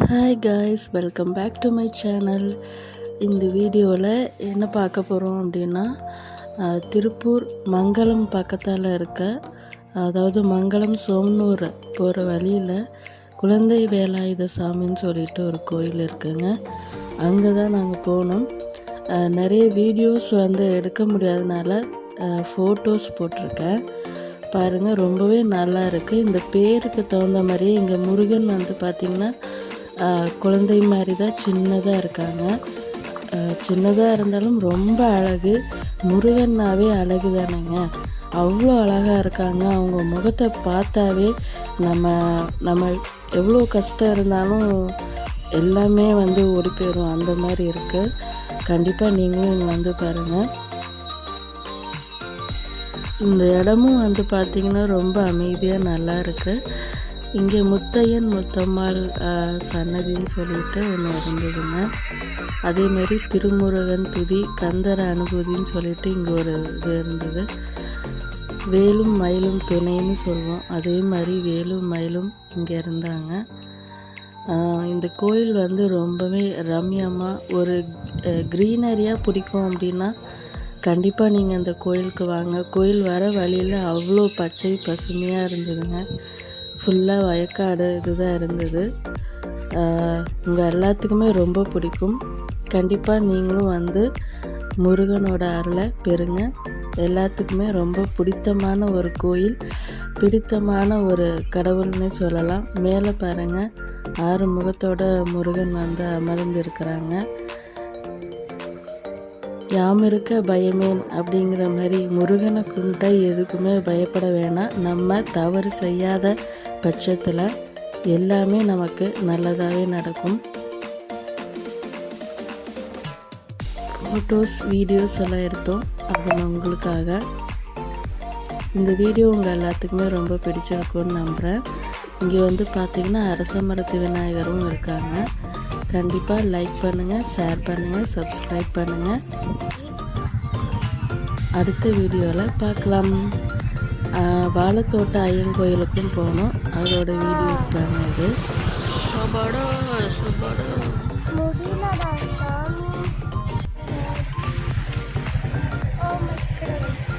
Hi guys welcome back to my channel இந்த வீடியோவில் என்ன பார்க்க போகிறோம் அப்படின்னா திருப்பூர் மங்களம் பக்கத்தால் இருக்க அதாவது மங்களம் சோம்னூர் போகிற வழியில் குழந்தை வேலாயுத சாமின்னு சொல்லிட்டு ஒரு கோயில் இருக்குங்க. அங்கே தான் நாங்கள் போனோம் நிறைய வீடியோஸ் வந்து எடுக்க முடியாதனால ஃபோட்டோஸ் போட்டிருக்கேன். பாருங்கள் ரொம்பவே நல்லா இருக்குது இந்த பேருக்கு தகுந்த மாதிரியே இங்கே முருகன் வந்து பார்த்திங்கன்னா குழந்தை மாதிரி தான் சின்னதாக இருக்காங்க சின்னதாக இருந்தாலும் ரொம்ப அழகு. முருகன்னாவே அழகு தானேங்க அவ்வளோ அழகாக இருக்காங்க. அவங்க முகத்தை பார்த்தாவே நம்ம நம்ம எவ்வளோ கஷ்டம் இருந்தாலும் எல்லாமே வந்து ஓடி போயிடும் அந்த மாதிரி இருக்குது கண்டிப்பாக நீங்களும் இங்கே வந்து பாருங்கள் இந்த இடமும் வந்து பார்த்திங்கன்னா ரொம்ப அமைதியாக நல்லா இருக்குது இங்கே முத்தையன் முத்தம்மாள் சன்னதின்னு சொல்லிட்டு ஒன்று இருந்ததுங்க. அதேமாரி திருமுருகன் துதி கந்தர அனுபூதின்னு சொல்லிட்டு இங்கே ஒரு இது இருந்தது. வேலும் மயிலும் துணைன்னு சொல்லுவோம். அதே மாதிரி வேலும் மயிலும் இங்கே இருந்தாங்க. இந்த கோயில் வந்து ரொம்பவே ரம்யமாக ஒரு க்ரீனரியாக பிடிக்கும் அப்படின்னா கண்டிப்பாக நீங்கள் அந்த கோயிலுக்கு வாங்க. கோயில் வர வழியில் அவ்வளோ பச்சை பசுமையாக இருந்ததுங்க. ஃபுல்லாக வயக்காடு இதுதான் இருந்தது. உங்கள் எல்லாத்துக்குமே ரொம்ப பிடிக்கும். கண்டிப்பாக நீங்களும் வந்து முருகனோட அருளை பெறுங்க. எல்லாத்துக்குமே ரொம்ப பிடித்தமான ஒரு கோயில் பிடித்தமான ஒரு கடவுள்னே சொல்லலாம். மேலே பாருங்கள் ஆறு முகத்தோட முருகன் வந்து அமர்ந்திருக்கிறாங்க. யாம் இருக்க பயமேன் அப்படிங்கிற மாதிரி முருகனை கும்பிட்டா எதுக்குமே பயப்பட வேணாம். நம்ம தவறு செய்யாத பட்சத்தில் எல்லாமே நமக்கு நல்லதாகவே நடக்கும். ஃபோட்டோஸ் வீடியோஸ் எல்லாம் எடுத்தோம். அது உங்களுக்காக இந்த வீடியோ உங்கள் எல்லாத்துக்குமே ரொம்ப பிடிச்சிருக்கும்னு நம்புகிறேன் இங்கே வந்து பார்த்திங்கன்னா அரச மரத்து விநாயகரும் இருக்காங்க. கண்டிப்பாக லைக் பண்ணுங்கள் ஷேர் பண்ணுங்கள் சப்ஸ்கிரைப் பண்ணுங்கள் அடுத்த வீடியோவில் பார்க்கலாம். வாழைத்தோட்ட ஐயன் கோயிலுக்கும் போனோம். அதோட வீடியோஸ் தாங்க இது.